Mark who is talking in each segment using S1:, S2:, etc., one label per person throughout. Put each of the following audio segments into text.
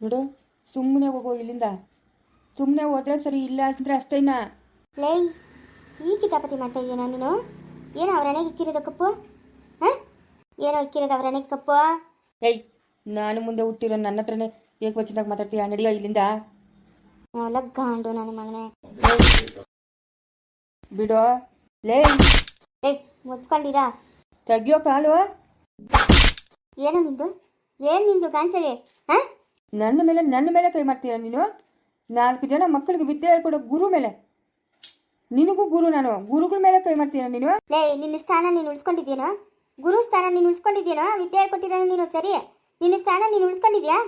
S1: ನೋಡು ಸುಮ್ಮನೆ ಹೋಗೋ ಇಲ್ಲಿಂದ. ಸುಮ್ಮನೆ ಹೋದ್ರೆ ಸರಿ ಇಲ್ಲ ಅಂದ್ರೆ ಅಷ್ಟೇನಾ
S2: ಲೈ ಈ ಕಿತಾಪತಿ ಮಾಡ್ತಾ ಇದೀಯಾ ನೀನು? ಏನೋ ಅವ್ರ ಇಕ್ಕಿರೋದು ಕಪ್ಪು? ಹಾಂ? ಏನೋ ಇಕ್ಕಿರೋದು ಅವ್ರ ಕಪ್ಪು?
S1: ಏಯ್ ನಾನು ಮುಂದೆ ಹುಟ್ಟಿರೋ ನನ್ನ ಹತ್ರನೇ ಏಕವಚನದಾಗ ಮಾತಾಡ್ತೀಯ ನಡೆಯೋ ಇಲ್ಲಿಂದ?
S2: ಲಗ್ಗಾಂಡು ಗಾಂಡು ನನ್ನ ಮಗನೇ.
S1: ಬಿಡೋ. ಲೇ
S2: ಏಯ್ ಮುಚ್ಕೊಂಡಿರಾ?
S1: ತೆಗಿಯೋ ಕಾಲು.
S2: ಏನು ನಿಂದು? ಏನು ನಿಂದು ಗಾಂಚಲಿ ಹಾಂ?
S1: ನನ್ನ ಮೇಲೆ ನನ್ನ ಮೇಲೆ ಕೈ ಮಾಡ್ತೀಯ ನೀನು? ನಾಲ್ಕು ಜನ ಮಕ್ಕಳಿಗೆ ವಿದ್ಯೆ ಹೇಳ್ಕೊಡೋ ಗುರು ಮೇಲೆ. ನಿನಗೂ ಗುರು ನಾನು. ಗುರುಗಳ ಮೇಲೆ ಕೈ ಮಾಡ್ತೀಯ ನೀನು?
S2: ನಿನ್ನ ಸ್ಥಾನ ನೀನು ಉಳಿಸ್ಕೊಂಡಿದ್ದೀನೋ ಗುರು ಸ್ಥಾನ ನೀನು ಉಳಿಸ್ಕೊಂಡಿದ್ದೀನೋ ವಿದ್ಯೆ ಹೇಳ್ಕೊಟ್ಟಿರೋ ನೀನು ಸರಿ? ನಿನ್ನ ಸ್ಥಾನ ನೀನು ಉಳಿಸ್ಕೊಂಡಿದ್ಯಾ?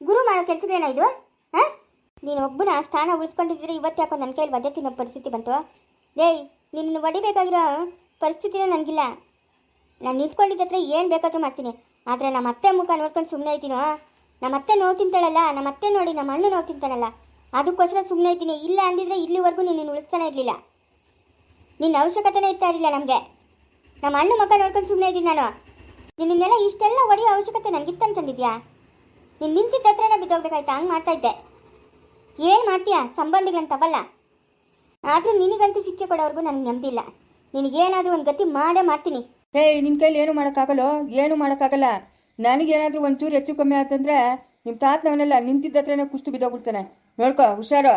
S2: ಗುರು ಮಾಡೋ ಕೆಲಸಗಳೇನ ಇದು? ಹಾಂ? ನೀನು ಒಬ್ಬನ ಸ್ಥಾನ ಉಳಿಸ್ಕೊಂಡಿದ್ರೆ ಇವತ್ತು ಯಾಕೋ ನನ್ನ ಕೈಯಲ್ಲಿ ಬಂದೇ ತಿನ್ನೋ ಪರಿಸ್ಥಿತಿ ಬಂತು? ಏಯ್ ನಿನ್ನ ಹೊಡಿಬೇಕಾಗಿರೋ ಪರಿಸ್ಥಿತಿನೇ ನನಗಿಲ್ಲ. ನಾನು ನಿಂತ್ಕೊಂಡಿದ್ದತ್ರ ಏನು ಬೇಕಾದರೂ ಮಾಡ್ತೀನಿ. ಆದರೆ ನಮ್ಮ ಅತ್ತೆ ಮುಖ ನೋಡ್ಕೊಂಡು ಸುಮ್ಮನೆ ಇದ್ದೀನೋ? ನಮ್ಮ ಅತ್ತೆ ನೋವು ತಿಂತಾಳಲ್ಲ ನಮ್ಮ ಅತ್ತೆ ನೋಡಿ ನಮ್ಮ ಅಣ್ಣ ನೋವು ತಿಂತಾನಲ್ಲ ಅದಕ್ಕೋಸ್ಕರ ಸುಮ್ಮನೆ ಇದ್ದೀನಿ. ಇಲ್ಲ ಅಂದಿದ್ರೆ ಇಲ್ಲಿವರೆಗೂ ನೀನು ಉಳಿಸ್ತಾನೆ ಇರಲಿಲ್ಲ. ನಿನ್ನ ಅವಶ್ಯಕತೆನೇ ಇರ್ತಾ ಇರಲಿಲ್ಲ ನಮಗೆ. ನಮ್ಮ ಅಣ್ಣ ಮಕ್ಕ ನೋಡ್ಕೊಂಡು ಸುಮ್ಮನೆ ಇದ್ದೀನಿ ನಾನು. ನಿನ್ನೆಲ್ಲ ಇಷ್ಟೆಲ್ಲ ಒಡೆಯೋ ಅವಶ್ಯಕತೆ ನನಗಿತ್ತು ಅನ್ಕೊಂಡಿದ್ಯಾ? ನೀನು ನಿಂತಿದ್ದ ಹತ್ರನೇ ಬಿದ್ದೋಗ್ಬೇಕಾಯ್ತಾ? ಹಂಗೆ ಮಾಡ್ತಾ ಇದ್ದೆ. ಏನು ಮಾಡ್ತೀಯಾ? ಸಂಬಂಧಿಗಳಂತವಲ್ಲ ಆದರೂ ನಿನಗಂತೂ ಶಿಕ್ಷೆ ಕೊಡೋವರೆಗೂ ನನಗೆ ನೆಮ್ಮದಿಲ್ಲ ನಿನಗೇನಾದರೂ ಒಂದು ಗತಿ ಮಾಡೇ ಮಾಡ್ತೀನಿ.
S1: ಏಯ್ ನಿನ್ನ ಕೈಲಿ ಏನು ಮಾಡೋಕ್ಕಾಗಲ್ಲೋ? ಏನು ಮಾಡೋಕ್ಕಾಗಲ್ಲ? ನನಗೇನಾದರೂ ಒಂಚೂರು ಹೆಚ್ಚು ಕಮ್ಮಿ ಆತಂದ್ರೆ ನಿಮ್ಮ ತಾತನವನ್ನೆಲ್ಲ ನಿಂತಿದ್ದ ಹತ್ರನೇ ಕುಸ್ತು ಬಿದ್ದೋಗ್ಬಿಡ್ತಾನೆ. ನೋಡ್ಕೋ ಹುಷಾರು.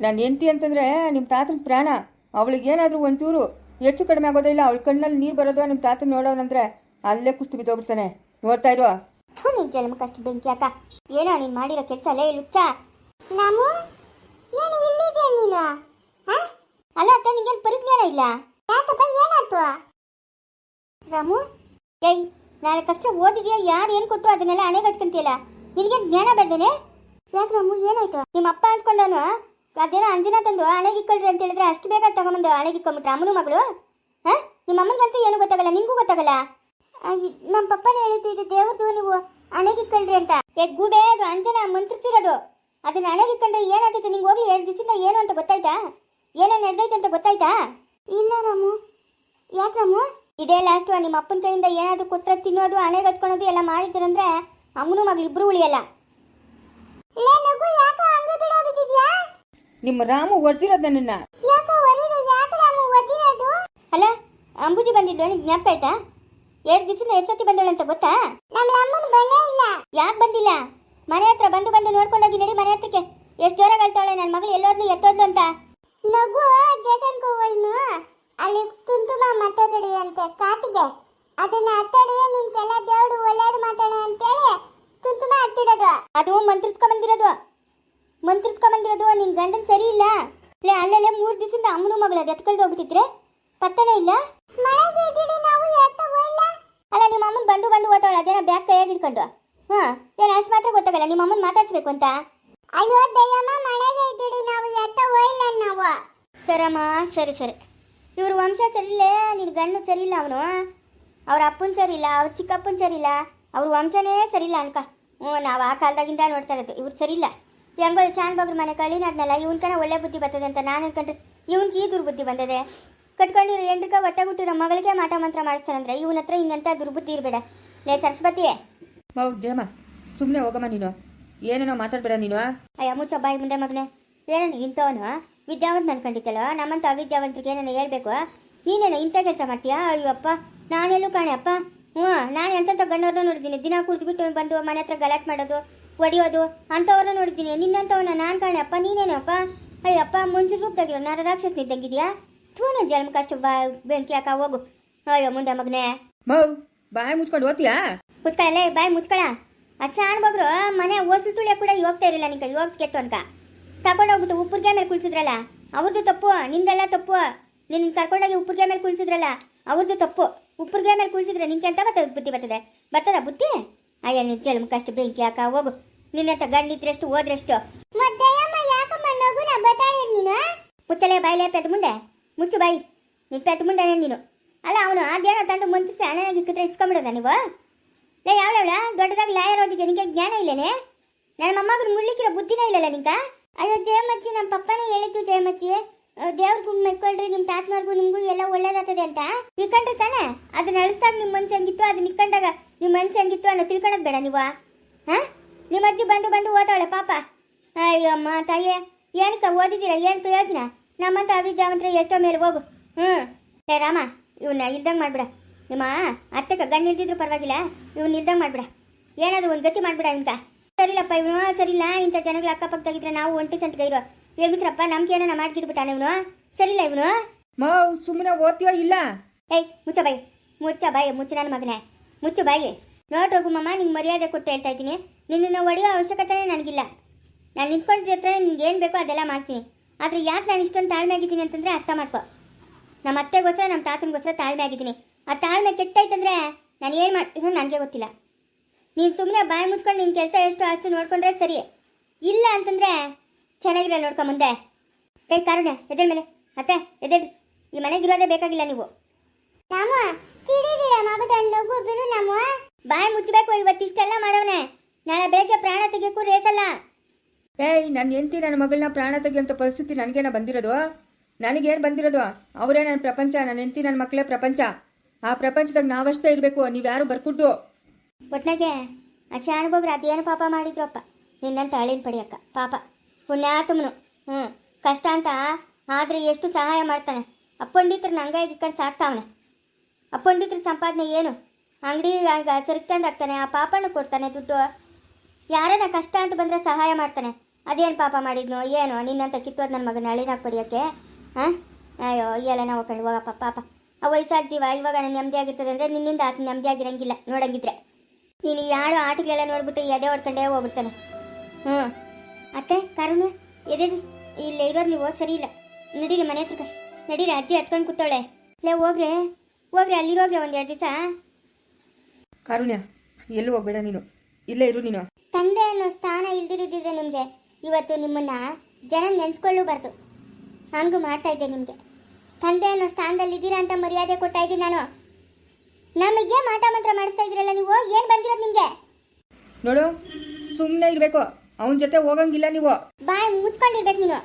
S1: ನಾನು ಹೆಂಡ್ತಿ ಅಂತಂದ್ರೆ ನಿಮ್ಮ ತಾತನ ಪ್ರಾಣ. ಅವಳಿಗೇನಾದರೂ ಒಂಚೂರು ಹೆಚ್ಚು ಕಡಿಮೆ ಆಗೋದೇ ಇಲ್ಲ. ಅವಳ ಕಣ್ಣಲ್ಲಿ ನೀರು ಬರೋದು ನಿಮ್ಮ ತಾತನ ನೋಡೋನಂದ್ರೆ ಅಲ್ಲೇ ಕುಸ್ತು ಬಿದ್ದೋಗ್ಬಿಡ್ತಾನೆ. ನೋಡ್ತಾ ಇರುವ
S2: ಥೂ ಬೆಂಕಿ ಅಕ್ಕ ಏನೋ ನೀನು ಮಾಡಿರೋ ಕೆಲಸ ಅಲ್ಲೇ ಲುಚ್ಚ ನಾವು ಏನು ಇಲ್ಲಿದೆ ನೀನು? ಹಾ? ಅಲ್ಲ ಅಕ್ಕ ನಿಂಗೇನು ಪರಿಜ್ಞಾನ ಇಲ್ಲ? ಯಾಕಪ್ಪ ಏನಾಯ್ತು? ರಾಮು ಏಯ್ ನಾಳೆ ಕಷ್ಟ ಓದಿದ್ಯಾ ಯಾರು ಏನು ಕೊಟ್ಟರು ಅದನ್ನೆಲ್ಲ ಹಣೆಗೆ ಹಚ್ಕೊಂತೀಯಲ್ಲ ನಿನಗೆ ಜ್ಞಾನ ಬೇಡನೆ ಯಾಕೆ ಅಮ್ಮ ಏನಾಯ್ತು? ನಿಮ್ಮ ಅಪ್ಪ ಅನ್ಸ್ಕೊಂಡವನು, ಅದೇನೋ ಅಂಜನಾ ತಂದು ಹಣೆಗೆ ಅಂತ ಹೇಳಿದ್ರೆ ಅಷ್ಟು ಬೇಗ ತಗೊಂಬಂದು ಹಣೆಗೆ ಇಕ್ಕೊಂಬಿಟ್ರೆ ಅಮ್ಮನ ಮಗಳು? ಹಾ? ನಿಮ್ಮ ಅಮ್ಮನಿಗಂತೂ ಏನು ಗೊತ್ತಾಗಲ್ಲ, ನಿಂಗೂ ಗೊತ್ತಾಗಲ್ಲ? ನಮ್ಮ ಪಪ್ಪನೇ ಹೇಳಿದ್ದು ಇದು ದೇವ್ರದು, ನೀವು ಹಣೆಗಿಕ್ಕಳ್ರಿ ಅಂತ. ಏ, ಗೂಬೆ, ಅದು ಅಂಜನ ಮಂತ್ರಿಸಿರೋದು ಅದನ್ನ ಹಣೆಗಿಕ್ಕಂಡ್ರೆ ಏನಾಗ್ತೈತೆ? ನಿಂಗೆ ಹೋಗ್ಲಿ, ಎರಡು ದಿವಸದಿಂದ ಏನು ಅಂತ ಗೊತ್ತಾಯ್ತಾ? ಏನೇನು ನಡೆದೈತೆ ಅಂತ ಗೊತ್ತಾಯ್ತಾ? ಇಲ್ಲ ರಾಮು. ಯಾಕೆ ರಾಮು? ಇದೇ ಲಾಸ್ಟು ನಿಮ್ಮ ಅಪ್ಪನ ಕೈಯಿಂದ ಏನಾದರೂ ಕೊಟ್ಟರೆ ತಿನ್ನೋದು ಹಣೆಗೆ ಹಚ್ಕೊಳೋದು ಎಲ್ಲ ಮಾಡಿದ್ದೀರಂದ್ರೆ ಅಮ್ಮನು ಮಗಳು ಇಬ್ರು ಉಳಿಯಲ್ಲ.
S1: ನಿಮ್ಮ ರಾಮು ಹೊಡೆದಿರೋದು ನನ್ನನ್ನು.
S2: ಅಲ್ಲ ಅಂಬುಜಿ ಬಂದಿದ್ದು ನಿಮ್ಗೆ ಜ್ಞಾಪಕ ಆಯ್ತಾ? ಎರಡು ದಿವಸದಿಂದ ಎಷ್ಟು ಸತಿ ಬಂದಳು ಅಂತ ಗೊತ್ತಾ? ಯಾಕೆ ಬಂದಿಲ್ಲ? ಮನೆ ಹತ್ರ ಬಂದು ಬಂದು ನೋಡ್ಕೊಂಡೋಗಿ ನಡಿ ಮನೆ ಹತ್ರಕ್ಕೆ. ಎಷ್ಟು ಜೋರಾಗಿ ಹೇಳ್ತಾಳೆ ನನ್ನ ಮಗಳು ಎಲ್ಲೋದ್ಲು ಎತ್ತೋದ್ಲು ಅಂತ. ನಗು ದೇಶನ್ ಹೋಯ್ನು. ಅಲ್ಲಿ ತುಂತುಮ ಮಾತಾಡಿ ಅಂತೆ ಕಾತಿಗೆ. ಅದನ್ನ ಹತ್ತಾಡಿ ನಿಮ್ಗೆಲ್ಲ ದೇವ್ರು ಒಳ್ಳೇದು ಮಾತಾಡ ಅಂತೇಳಿ ತುಂತುಮ ಹತ್ತಿಡೋದು. ಅದು ಮಂತ್ರಿಸ್ಕೊ ಬಂದಿರೋದು ಮಂತ್ರಿಸ್ಕೊ ಬಂದಿರೋದು ನಿನ್ ಗಂಡನ್ ಸರಿ ಇಲ್ಲ? ಲೇ ಅಲ್ಲೆಲ್ಲ ಮೂರ್ ದಿವಸದಿಂದ ಅಮ್ಮನ ಮಗಳು ಅದು ಎತ್ಕೊಳ್ದು ಹೋಗ್ಬಿಟ್ಟಿದ್ರೆ? ಪತ್ತನೇ ಇಲ್ಲ? ಅಲ್ಲ ನಿಮ್ಮ ಅಮ್ಮನ್ ಬಂದು ಬಂದು ಓದ್ತಾವಳ ಅದೇನ ಬ್ಯಾಗ್ ಕೈಯಾಗಿ ಇಟ್ಕೊಂಡು ಹಾ ಏನು ಅಷ್ಟು ಮಾತ್ರ ಗೊತ್ತಾಗಲ್ಲ ನಿಮ್ಮ ಅಮ್ಮನ್ ಮಾತಾಡ್ಸ್ಬೇಕು ಅಂತ? ಅಯ್ಯೋ ದಯ್ಯಮ್ಮ ಮನೆಗೆ ಇದ್ದೀರಿ ನಾವು ಎತ್ತ ಹೋಯ್ಲ ನಾವು. ಸರಮ್ಮ ಸರಿ ಸರಿ. ಇವ್ರ ವಂಶ ಸರಿ ಇಲ್ಲ ನಿನ್ ಗಂಡು ಸರಿ ಇಲ್ಲ ಅವನು. ಅವ್ರ ಅಪ್ಪನ ಸರಿ ಇಲ್ಲ ಅವ್ರ ಚಿಕ್ಕಪ್ಪನ ಸರಿ ಇಲ್ಲ ಅವ್ರ ವಂಶನೇ ಸರಿ ಇಲ್ಲ ಅನ್ಕ. ಹ್ಞೂ ನಾವು ಆ ಕಾಲದಾಗಿಂದ ನೋಡ್ತಾ ಇರೋದು ಇವ್ರು ಸರಿ ಇಲ್ಲ ಹೆಂಗೋ ಶಾನ್ ಬಗ್ರ ಮನೆ ಕಳಿನಾದ್ನಲ್ಲ ಇವನ್ಕನ ಒಳ್ಳೆ ಬುದ್ಧಿ ಬರ್ತದೆ ಅಂತ ನಾನು ಅನ್ಕೊಂಡ್ರೆ ಇವನ್ಗೆ ಈ ದುರ್ಬುದ್ಧಿ ಬಂದದೆ. ಕಟ್ಕೊಂಡಿರೋ ಒಟ್ಟಾಗುಟ್ಟು ನಮ್ಮ ಮಗಳಿಗೆ ಮಾಟ ಮಂತ್ರ ಮಾಡಿಸ್ತಾನಂದ್ರೆ ಇವನ ಹತ್ರ ಇನ್ನಂತ ದುರ್ಬುದ್ಧಿ ಇರಬೇಡ. ಲೇ ಸರಸ್ವತಿಯೇ.
S1: ಮೌ ಜಯಮ್ಮ ಸುಮ್ಮನೆ ಹೋಗಮ್ಮ ನೀನು. ಏನೇನೋ ಮಾತಾಡ್ಬೇಡ ನೀನು
S2: ಅಯ್ಯ ಮುಚ್ಚ ಬಾಯಿ ಮುಂದೆ ಮಗನೆ. ಏನೋ ಇಂಥವನು ವಿದ್ಯಾವಂತ ಅನ್ಕೊಂಡಿದ್ದಲ್ಲ ನಮ್ಮಂತ ಅವಿದ್ಯಾವಂತರಿಗೆ ಏನೇನೋ ಹೇಳ್ಬೇಕು? ನೀನೇನು ಇಂಥ ಕೆಲಸ ಮಾಡ್ತೀಯಾ? ಅಯ್ಯಪ್ಪ ನಾನೆಲ್ಲೂ ಕಾಣೆ ಅಪ್ಪ. ಹ್ಞೂ ನಾನು ಎಂಥ ಗಣ್ಣವ್ರನ್ನ ನೋಡಿದ್ದೀನಿ. ದಿನ ಕುಡಿದ್ಬಿಟ್ಟು ಬಂದು ಮನೆ ಹತ್ರ ಗಲಾಟೆ ಮಾಡೋದು ಹೊಡಿಯೋದು ಅಂಥವ್ರನ್ನ ನೋಡಿದ್ದೀನಿ. ನಿನ್ನಂಥವನ್ನ ನಾನು ಕಾಣೆ ಅಪ್ಪ. ನೀನೇನಪ್ಪ ಅಯ್ಯಪ್ಪ ಮುಂಚೆ ರೂಪದಾಗಿರೋ ನಾನು ರಾಕ್ಷಸನ ಇದ್ದಂಗಿದ್ಯಾ? ಥೂ ನನ್ನ ಕಷ್ಟ ಬಾ ಬೆಂಕಿ ಹಾಕ ಹೋಗು. ಅಯ್ಯೋ ಮುಂದೆ ಮಗನೇ.
S1: ಮೌ ಬಾಯ್ ಮುಚ್ಕೊಂಡು ಓದ್ತೀಯಾ?
S2: ಮುಚ್ಕೊಳ್ಳಲ್ಲೇ ಬಾಯ್ ಮುಚ್ಕೊಳ ಅಷ್ಟು ಬಗ್ರು ಮನೆ ಓಸಲು ತುಳಿಯ ಕೂಡ ಹೋಗ್ತಾ ಇರಲಿಲ್ಲ ನಿಂಗೆ ಇವಾಗ ಕೆಟ್ಟು ಅನ್ಕ ತಗೊಂಡೋಗ್ಬಿಟ್ಟು ಉಪ್ಪುರ್ಗೆ ಮೇಲೆ ಕುಳ್ಸಿದ್ರಲ್ಲ ಅವ್ರದ್ದು ತಪ್ಪು ನಿಂದೆಲ್ಲ ತಪ್ಪು. ನಿನ್ನ ಕರ್ಕೊಂಡೋಗಿ ಉಪ್ಪುರ್ಗೆ ಮೇಲೆ ಕುಳ್ಸಿದ್ರಲ್ಲ ಅವ್ರದ್ದು ತಪ್ಪು. ಉಪ್ಪುರ್ಗೆ ಮೇಲೆ ಕುಳ್ಸಿದ್ರೆ ನಿಂಗೆ ಅಂತ ಬರ್ತದೆ ಬುದ್ಧಿ ಬರ್ತದೆ ಬರ್ತದ ಬುದ್ಧಿ ಅಯ್ಯ ನಿನ್ ಕಷ್ಟ ಬೆಂಕಿ ಹಾಕ ಹೋಗು. ನಿನ್ನಂತ ಗಂಡಿದ್ರೆಷ್ಟು ಹೋದ್ರೆಷ್ಟು. ಮುಚ್ಚಲೆ ಬಾಯಿಲೆ ಪೆದ್ ಮುಂದೆ. ಮುಚ್ಚು ಬಾಯಿ. ನಿನ್ ಪೆದ್ ಮುಂದೆ ನೀನು. ಅಲ್ಲ ಅವನು ಅದೇನೋ ತಂದು ಮುಂಚಿಸಿ ಹಣನಾಗಿ ಇಕ್ಕಿದ್ರೆ ಇಸ್ಕೊಂಬಿಡದ ನೀವು? ಲೇ ಯಾವಳ ದೊಡ್ಡದಾಗಿ ಲಾಯರ್ ಓದಿಗೆ ನಿಂಗೆ ಜ್ಞಾನ ಇಲ್ಲೇನೆ? ನನ್ನ ಮೊಮ್ಮಗನ ಮುರ್ಲಿಕ್ಕಿರೋ ಬುದ್ಧಿನೇ ಇಲ್ಲಲ್ಲ ನಿಂಕ ಅಯ್ಯೋ, ಜಯಮಚ್ಚಿ ನಮ್ಮ ಪಪ್ಪನೇ ಹೇಳಿದ್ದು ಜಯಮಚ್ಚಿ. ದೇವ್ರಿಗೂ ಮೆಕ್ಕೊಳ್ರಿ ನಿಮ್ಮ ತಾತ್ಮಾರ್ಗೂ, ನಿಮಗೂ ಎಲ್ಲ ಒಳ್ಳೇದಾಗ್ತದೆ ಅಂತ. ಇಕ್ಕಂಡ್ರೆ ತಾನೆ? ಅದನ್ನ ಅಳಿಸ್ದಾಗ ನಿಮ್ಮ ಮನ್ಸು ಹಂಗಿತ್ತು ಅದನ್ನ ನಿಕ್ಕಂಡಾಗ ನಿಮ್ಮ ಮನ್ಸು ಹೆಂಗಿತ್ತು ಅನ್ನೋ ತಿಳ್ಕೊಳಕ್ ಬೇಡ ನೀವು. ಹಾ? ನಿಮ್ಮ ಅಜ್ಜಿ ಬಂದು ಬಂದು ಓದಾಳೆ ಪಾಪ. ಅಯ್ಯೋ ಅಮ್ಮ, ತಾಯಿ, ಏನಕ್ಕ ಓದಿದ್ದೀರಾ? ಏನು ಪ್ರಯೋಜನ? ನಮ್ಮಂತ ಅವಿದ್ಯಾವಂತರ ಎಷ್ಟೋ ಮೇಲೆ ಹೋಗು. ಹ್ಞೂ ಏ, ರಾಮ ಇವನ್ನ ಇಲ್ದಂಗೆ ಮಾಡ್ಬಿಡ. ನಿಮ್ಮ ಅತ್ತೆಕ ಗಂಡು ಇಲ್ದಿದ್ರು ಪರವಾಗಿಲ್ಲ, ಇವ್ನ ಇಲ್ದಂಗೆ ಮಾಡ್ಬಿಡ. ಏನಾದರೂ ಒಂದು ಗತಿ ಮಾಡ್ಬಿಡ ಇವನ್ಕ. ಸರಿಲ್ಲಪ್ಪ ಇವನು ಸರಿಲ್ಲ ಇಂಥ ಜನಗಳು ಅಕ್ಕಪಕ್ಕದಾಗಿದ್ರೆ ನಾವು ಒಂಟಿ ಸಂಟಿಗೆ ಇರೋ. ಹೆಂಗಸ್ರಪ್ಪ ನಮ್ಗೆ ಏನಾನ ಮಾಡ್ಕಿದ್ಬಿಟ್ಟಾನ ಇವನು? ಸರಿಲ್ಲ ಇವನು?
S1: ಮಾವ್ ಸುಮ್ಮನೆ ಓದ್ತೀಯೋ ಇಲ್ಲ?
S2: ಏಯ್ ಮುಚ್ಚ ಬಾಯಿ ಮುಚ್ಚ ಬಾಯಿ ಮುಚ್ಚ ನನ್ನ ಮಗನೇ. ಮುಚ್ಚು ಬಾಯಿ ಹೋಗು ಮಮ್ಮ ನಿಂಗೆ ಮರ್ಯಾದೆ ಕೊಟ್ಟು ಹೇಳ್ತಾ ಇದ್ದೀನಿ. ನಿನ್ನನ್ನು ಒಡೆಯೋ ಅವಶ್ಯಕತೆನೇ ನನಗಿಲ್ಲ. ನಾನು ನಿಂತ್ಕೊಂಡಿದ್ದ ಹತ್ರ ನಿಂಗೆ ಏನು ಬೇಕೋ ಅದೆಲ್ಲ ಮಾಡ್ತೀನಿ. ಆದರೆ ಯಾಕೆ ನಾನು ಇಷ್ಟೊಂದು ತಾಳ್ಮೆ ಆಗಿದ್ದೀನಿ ಅಂತಂದರೆ ಅರ್ಥ ಮಾಡ್ಕೊ. ನಮ್ಮ ಅತ್ತೆಗೋಸ್ಕರ ನಮ್ಮ ತಾತನಿಗೋಸ್ಕರ ತಾಳ್ಮೆ ಆಗಿದ್ದೀನಿ. ಆ ತಾಳ್ಮೆ ಕೆಟ್ಟಾಯ್ತಂದರೆ ನಾನು ಏನು ಮಾಡ್ತೀನೋ ನನಗೆ ಗೊತ್ತಿಲ್ಲ. ನೀನು ಸುಮ್ಮನೆ ಬಾಯಿ ಮುಚ್ಕೊಂಡು ನಿನ್ನ ಕೆಲಸ ಎಷ್ಟು ಅಷ್ಟು ನೋಡ್ಕೊಂಡ್ರೆ ಸರಿ. ಇಲ್ಲ ಅಂತಂದರೆ ಚೆನ್ನಾಗಿರಲ್ಲ ನೋಡ್ಕೊ ಮುಂದೆ. ಕೈ ಕಾರಣ ಎದ್ರ ಮೇಲೆ. ಅತ್ತೆ ಎದ್ರಿ ಈ ಮನೆಗಿರೋದೇ ಬೇಕಾಗಿಲ್ಲ ನೀವು. ಬಾಯಿ ಮುಚ್ಚಬೇಕು ಇವತ್ತಿಷ್ಟೆಲ್ಲ ಮಾಡವನೆ. ನಾಳೆ ಬೆಳಗ್ಗೆ ಪ್ರಾಣ ತೆಗಿಯಕ್ಕೂ ರೇಸಲ್ಲ
S1: ಏಯ್ ನನ್ನ ಹೆಂಡತಿ ನನ್ನ ಮಗಳನ್ನ ಪ್ರಾಣ ತೆಗಿಯೋಂಥ ಪರಿಸ್ಥಿತಿ ನನಗೇನ ಬಂದಿರೋದು? ನನಗೇನು ಬಂದಿರೋದು? ಅವರೇ ನನ್ನ ಪ್ರಪಂಚ ನನ್ನ ಹೆಂಡತಿ ನನ್ನ ಮಕ್ಕಳೇ ಪ್ರಪಂಚ. ಆ ಪ್ರಪಂಚದಾಗ ನಾವಷ್ಟೇ ಇರಬೇಕು ನೀವ್ಯಾರು ಬರ್ಕೊಟ್ಟು
S2: ಒಟ್ನಾಗೆ ಆ ಅದೇನು ಪಾಪ ಮಾಡಿದ್ರಪ್ಪ? ನಿನ್ನಂತ ಅಳಿನ ಪಡಿಯಕ್ಕ. ಪಾಪ. ಪುಣ್ಯಾತಮನು. ಹ್ಞೂ. ಕಷ್ಟ ಅಂತ ಆದರೆ ಎಷ್ಟು ಸಹಾಯ ಮಾಡ್ತಾನೆ. ಅಪ್ಪಂಡಿತ್ರ ನಂಗೆ ಇಕ್ಕಂಡು ಸಾಕ್ತಾವನೆ. ಅಪ್ಪಂಡಿತ್ರ ಪಂಡಿತರ ಸಂಪಾದನೆ ಏನು? ಅಂಗಡಿ ಸರಿಗೆ ತಂದು ಹಾಕ್ತಾನೆ, ಆ ಪಾಪನ ಕೊಡ್ತಾನೆ ದುಡ್ಡು. ಯಾರನ್ನ ಕಷ್ಟ ಅಂತ ಬಂದರೆ ಸಹಾಯ ಮಾಡ್ತಾನೆ. ಅದೇನು ಪಾಪ ಮಾಡಿದ್ನೋ, ಏನೋ, ನಿನ್ನಂತ ಕಿತ್ತೋದು ನನ್ನ ಮಗನ ಅಳಿನಾಗ ಪಡಿಯೋಕ್ಕೆ ಹಾಂ ಅಯ್ಯೋ ಎಲ್ಲ ನಾವು ಹೋಗಪ್ಪ, ಪಾಪ. ಆ ವಯಸ್ಸಾದ ಜೀವ ಇವಾಗ ನಾನು ನೆಮ್ಮದಿಯಾಗಿರ್ತದೆ ಅಂದರೆ ನಿನ್ನಿಂದ ಆತ ನೆಮ್ಮದಿಯಾಗಿರಂಗಿಲ್ಲ ನೋಡಂಗಿದ್ರೆ. ನೀನು ಯಾರು ಆಟಗಳೆಲ್ಲ ನೋಡ್ಬಿಟ್ಟು ಎದೆ ಹೊಡ್ಕೊಂಡೇ ಹೋಗ್ಬಿಡ್ತಾನೆ. ಹ್ಞೂ. ಅತ್ತೆ ಕರುಣ ಎದೇರಿ ಇಲ್ಲೇ ಇರೋದು ನೀವು ಸರಿ ಇಲ್ಲ. ನಡೀರಿ ಮನೆ ಹತ್ರಕ್ಕೆ. ನಡೀರಿ ಅಜ್ಜಿ ಹತ್ಕೊಂಡು ಕೂತಾಳೆ ಲೇ ಹೋಗ್ರೆ ಹೋಗ್ರಿ ಅಲ್ಲಿರೋಗ್ರೆ ಒಂದು ಎರಡು ದಿವಸ.
S1: ಕಾರುಣ್ಯ ಎಲ್ಲೂ ಹೋಗ್ಬೇಡ ನೀನು? ಇಲ್ಲೇ ಇರು ನೀನು.
S2: ತಂದೆ ಅನ್ನೋ ಸ್ಥಾನ ಇಲ್ದಿರಿದ್ರೆ ನಿಮಗೆ ಇವತ್ತು ನಿಮ್ಮನ್ನ ಜನ ನೆನ್ಸ್ಕೊಳ್ಳಬಾರ್ದು. ಹಂಗು ಮಾಡ್ತಾ ಇದ್ದೆ ನಿಮಗೆ. ತಂದೆ ಅನ್ನೋ ಸ್ಥಾನದಲ್ಲಿ ಇದ್ದೀರಾ ಅಂತ ಮರ್ಯಾದೆ ಕೊಡ್ತಾ ಇದ್ದೀನಿ ನಾನು. ನಮಗೆ ಮಾಟ ಮಂತ್ರ ಮಾಡಿಸ್ತಾ ಇದ್ರಲ್ಲ ನೀವು? ಏನು ಬಂದಿರೋದು ನಿಮಗೆ?
S1: ನೋಡು ಸುಮ್ಮನೆ ಇರಬೇಕು. ಅವನ ಜೊತೆ ಹೋಗಂಗಿಲ್ಲ ನೀವು.
S2: ಬಾಯ್ ಮುಚ್ಕೊಂಡಿರ್ಬೇಕು ನೀನು.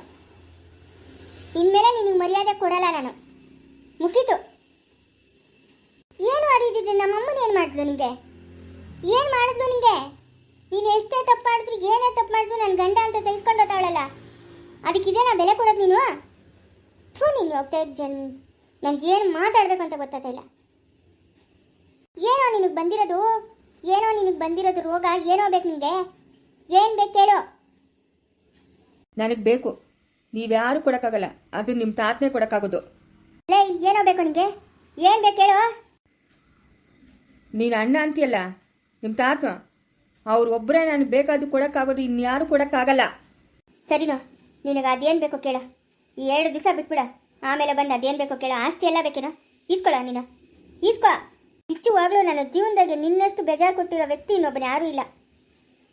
S2: ಇನ್ಮೇಲೆ ನಿನಗೆ ಮರ್ಯಾದೆ ಕೊಡಲ್ಲ ನಾನು. ಮುಗೀತು. ಏನು ಅರಿದಿದ್ರೆ ನಮ್ಮಮ್ಮನ ಏನು ಮಾಡಿದ್ಲು ನಿಮಗೆ ಏನು ಮಾಡಿದ್ಲು ನಿಮಗೆ ನೀನು ಎಷ್ಟೇ ತಪ್ಪು ಮಾಡಿದ್ರು ಏನೇ ತಪ್ಪು ಮಾಡಿದ್ರು ನನ್ನ ಗಂಡ ಅಂತ ಸಹಿಸ್ಕೊಂಡು ಹೋತಾವಳಲ್ಲ ಅದಕ್ಕೆ ಇದೇನಾ ಬೆಲೆ ಕೊಡೋದು ನೀನು? ಥೂ ನೀನು ಹೋಗ್ತಾ ಇದ್ದ ಜನ್. ನನಗೆ ಮಾತಾಡ್ಬೇಕು ಮಾತಾಡಬೇಕು ಅಂತ ಗೊತ್ತಾಗ್ತಾ ಇಲ್ಲ. ಏನೋ ನಿನಗೆ ಬಂದಿರೋದು? ಏನೋ ನಿನಗೆ ಬಂದಿರೋದು ರೋಗ? ಏನೋ ಬೇಕು ನಿನಗೆ? ಏನು ಬೇಕು ಹೇಳೋ
S1: ನನಗೆ ಬೇಕು. ನೀವ್ಯಾರು ಕೊಡೋಕ್ಕಾಗಲ್ಲ. ಅದು ನಿಮ್ಮ ತಾತನೇ ಕೊಡೋಕ್ಕಾಗೋದು.
S2: ಲೇ ಏನೋ ಬೇಕು ನಿನಗೆ? ಏನು ಬೇಕು ಹೇಳು
S1: ನೀನು ಅಣ್ಣ ಅಂತೀಯಲ್ಲ ನಿಮ್ಮ ತಾತ ಅವ್ರು ಒಬ್ಬರೇ ನನಗೆ ಬೇಕಾದ್ದು ಕೊಡೋಕ್ಕಾಗೋದು ಇನ್ಯಾರು ಕೊಡೋಕ್ಕಾಗಲ್ಲ.
S2: ಸರಿನೋ ನಿನಗೆ ಅದೇನು ಬೇಕು ಕೇಳ. ಈ ಎರಡು ದಿವಸ ಬಿಟ್ಬಿಡ. ಆಮೇಲೆ ಬಂದು ಅದೇನು ಬೇಕು ಕೇಳ. ಆಸ್ತಿ ಎಲ್ಲ ಬೇಕೇನೋ? ಈಸ್ಕೊಳ ನೀನು? ಈಸ್ಕೊ ಇಷ್ಟುವಾಗಲೂ ನನ್ನ ಜೀವನದಾಗೆ ನಿನ್ನಷ್ಟು ಬೇಜಾರು ಕೊಟ್ಟಿರೋ ವ್ಯಕ್ತಿ ಇನ್ನೊಬ್ಬನ ಯಾರೂ ಇಲ್ಲ.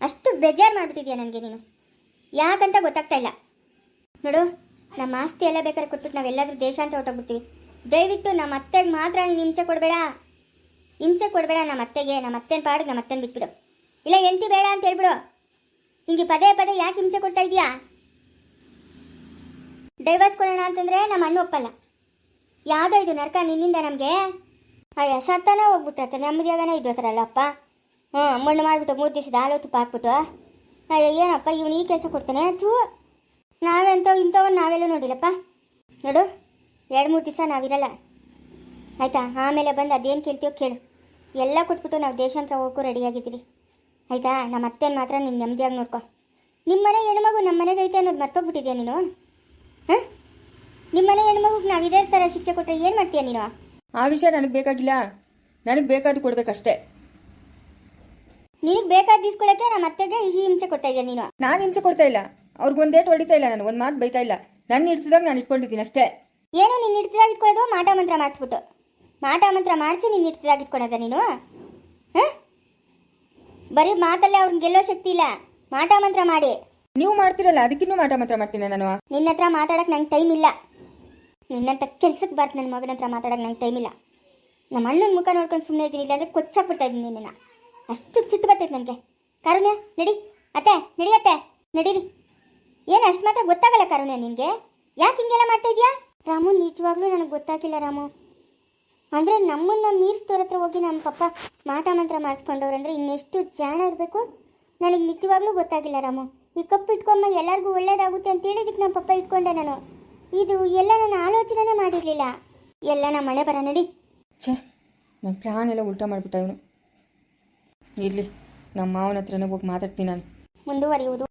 S2: ಅಷ್ಟು ಬೇಜಾರು ಮಾಡಿಬಿಟ್ಟಿದ್ಯಾ ನನಗೆ ನೀನು? ಯಾಕಂತ ಗೊತ್ತಾಗ್ತಾ ಇಲ್ಲ. ನೋಡು, ನಮ್ಮ ಆಸ್ತಿ ಎಲ್ಲ ಬೇಕಾದ್ರೆ ಕೊಟ್ಬಿಟ್ಟು ನಾವೆಲ್ಲಾದರೂ ದೇಶ ಅಂತ ಹೊಟ್ಟೋಗ್ಬಿಡ್ತೀವಿ ದಯವಿಟ್ಟು ನಮ್ಮ ಅತ್ತೆಗೆ ಮಾತ್ರ ನೀನು ಹಿಂಸೆ ಕೊಡಬೇಡ. ಹಿಂಸೆ ಕೊಡಬೇಡ ನಮ್ಮ ಅತ್ತೆಗೆ, ನಮ್ಮ ಅತ್ತೆನ ಪಾಡು ನಮ್ಮ ಅತ್ತೆನ ಬಿಟ್ಬಿಡು. ಇಲ್ಲ ಎಂತಿ ಬೇಡ ಅಂತ ಹೇಳ್ಬಿಡು. ಹಿಂಗೆ ಪದೇ ಪದೇ ಯಾಕೆ ಹಿಂಸೆ ಕೊಡ್ತಾ ಇದೀಯಾ? ಡೈವರ್ಸ್ ಕೊಡೋಣ ಅಂತಂದರೆ ನಮ್ಮ ಅಣ್ಣ ಒಪ್ಪಲ್ಲ. ಯಾವುದೋ ಇದು ನರ್ಕ ನಿನ್ನಿಂದ ನಮಗೆ? ಅಯ್ಯ ಸತ್ತಾನ ಹೋಗ್ಬಿಟ್ಟ ನೆಮ್ಮದಿಯಾಗನೇ ಇದ್ದೋತ್ರಲ್ಲ ಅಪ್ಪ ಹ್ಞೂ, ಮಣ್ಣು ಮಾಡಿಬಿಟ್ಟು ಮೂರು ದಿವಸದ ಹಾಲು ತುಪ್ಪ ಹಾಕ್ಬಿಟ್ಟು. ಅಯ್ಯ, ಏನಪ್ಪ, ಇವನು ಈ ಕೆಲಸ ಕೊಡ್ತಾನೆ? ಥೂ ನಾವೆಂಥವು ಇಂಥವ್ರು ನಾವೆಲ್ಲ ನೋಡಿಲ್ಲಪ್ಪ. ನೋಡು, ಎರಡು ಮೂರು ದಿವಸ ನಾವಿರಲ್ಲ. ಆಯಿತಾ? ಆಮೇಲೆ ಬಂದು ಅದೇನು ಕೇಳ್ತೀವೋ ಕೇಳು. ಎಲ್ಲ ಕೊಟ್ಬಿಟ್ಟು ನಾವು ದೇಶಾಂತರ ಹೋಗೋಕ್ಕೂ ರೆಡಿಯಾಗಿದ್ದೀರಿ ಆಯಿತಾ? ನಮ್ಮ ಅತ್ತೆನ ಮಾತ್ರ ನೀನು ನೆಮ್ಮದಿಯಾಗಿ ನೋಡ್ಕೊ. ನಿಮ್ಮ ಮನೆ ಹೆಣ್ಮಗು ನಮ್ಮ ಮನೆಗೆ ಅನ್ನೋದು ಮರ್ತೋಗ್ಬಿಟ್ಟಿದ್ಯಾ ನೀನು? ಹಾಂ? ನಿಮ್ಮ ಮನೆ ಹೆಣ್ಮಗುಗೆ ನಾವು ಇದೇ ಥರ ಶಿಕ್ಷೆ ಕೊಟ್ಟರೆ ಏನು ಮಾಡ್ತೀಯ ನೀನು?
S1: ಆ ವಿಷಯ ನನಗೆ ಬೇಕಾಗಿಲ್ಲ. ನನಗೆ ಬೇಕಾದ್ದು ಕೊಡಬೇಕಷ್ಟೇ.
S2: ನಿನಗೆ ಬೇಕಾದ ಇಸ್ಕೊಳಕ್ಕೆ ನಮ್ಮ ಅತ್ತೆಗೆ ಈ ಹಿಂಸೆ ಕೊಡ್ತಾ ಇದ್ದೀನಿ ನೀನು?
S1: ನಾನು ಹಿಂಸೆ ಕೊಡ್ತಾ ಇಲ್ಲ. ಅವ್ರಿಗೊಂದೇಟು ಹೊಡಿತಾ ಇಲ್ಲ ನಾನು ಒಂದು ಮಾತು ಬೈತಾ ಇಲ್ಲ. ನನ್ನ ಹಿಡ್ತಿದಾಗ ನಾನು ಇಟ್ಕೊಂಡಿದ್ದೀನಿ ಅಷ್ಟೇ.
S2: ಏನು ನೀನು ಹಿಡ್ತದಾಗ ಇಟ್ಕೊಳ್ಳೋದು? ಮಾಟ ಮಂತ್ರ ಮಾಡಿಸ್ಬಿಟ್ಟು. ಮಾಟ ಮಂತ್ರ ಮಾಡಿಸಿ ನೀನು ಹಿಡ್ತದಾಗ ಇಟ್ಕೊಳೋದ ನೀನು? ಹಾಂ? ಬರೀ ಮಾತಲ್ಲೇ ಅವ್ರನ್ನ ಗೆಲ್ಲೋ ಶಕ್ತಿ ಇಲ್ಲ. ಮಾಟ ಮಂತ್ರ ಮಾಡಿ.
S1: ನೀವು ಮಾಡ್ತಿರಲ್ಲ ಅದಕ್ಕಿನ್ನೂ ಮಾಟ ಮಾತ್ರ ಮಾಡ್ತೀನಿ ನಾನು.
S2: ನಿನ್ನ ಹತ್ರ ಮಾತಾಡಕ್ಕೆ ನಂಗೆ ಟೈಮ್ ಇಲ್ಲ. ನಿನ್ನಂತ ಕೆಲ್ಸಕ್ಕೆ ಬರ್ತ ನನ್ನ ಮಗನ ಹತ್ರ ಮಾತಾಡಕ್ಕೆ ನಂಗೆ ಟೈಮ್ ಇಲ್ಲ. ನಮ್ಮ ಅಣ್ಣನ ಮುಖ ನೋಡ್ಕೊಂಡು ಸುಮ್ಮನೆ ಇದ್ದೀನಿ ಇಲ್ಲಾಂದ್ರೆ ಕೊಚ್ಚಾಕ್ಬಿಡ್ತಾ ಇದ್ದೀನಿ ನಿನ್ನ ಅಷ್ಟು ಸಿಟ್ಟು ಬರ್ತೈತೆ ನನಗೆ. ಕಾರುಣ್ಯ, ನಡಿ. ಅತ್ತೆ ನಡಿ ಅತ್ತೆ. ನಡೀರಿ. ಏನು ಅಷ್ಟು ಮಾತ್ರ ಗೊತ್ತಾಗಲ್ಲ ಕಾರುಣ್ಯ ನಿನಗೆ? ಯಾಕೆ ಹಿಂಗೆಲ್ಲ ಮಾಡ್ತಾ ಇದೆಯಾ? ರಾಮು, ನಿಜವಾಗ್ಲೂ ನನಗೆ ಗೊತ್ತಾಗಿಲ್ಲ ರಾಮು. ಅಂದರೆ ನಮ್ಮನ್ನ ಮೀರಿಸ್ದವ್ರ ಹತ್ರ ಹೋಗಿ ನಮ್ಮ ಪಪ್ಪ ಮಾಟ ಮಂತ್ರ ಮಾಡಿಸ್ಕೊಂಡವ್ರಂದ್ರೆ ಇನ್ನೆಷ್ಟು ಜಾಣ ಇರಬೇಕು? ನನಗೆ ನಿಜವಾಗ್ಲೂ ಗೊತ್ತಾಗಿಲ್ಲ ರಾಮು. ಈ ಕಪ್ಪು ಇಟ್ಕೊಂಬ ಎಲ್ಲರಿಗೂ ಒಳ್ಳೇದಾಗುತ್ತೆ ಅಂತ ಹೇಳಿದಕ್ಕೆ ನಮ್ಮ ಪಪ್ಪ ಇಟ್ಕೊಂಡೆ ನಾನು. ಇದು ಎಲ್ಲ ನನ್ನ ಆಲೋಚನೆನೇ ಮಾಡಿರಲಿಲ್ಲ. ಎಲ್ಲ ನಮ್ಮ ಮನೆ ಬರ ನಡಿ.
S1: ಛೇ ನನ್ನ ಪ್ಲಾನ್ ಎಲ್ಲ ಉಲ್ಟಾ ಮಾಡಿಬಿಟ್ಟ ಇವನು. ಇರಲಿ ನಮ್ಮ ಮಾವನ ಹತ್ರನೇ ಹೋಗಿ ಮಾತಾಡ್ತೀನಿ ನಾನು.
S2: ಮುಂದುವರಿಯುವುದು.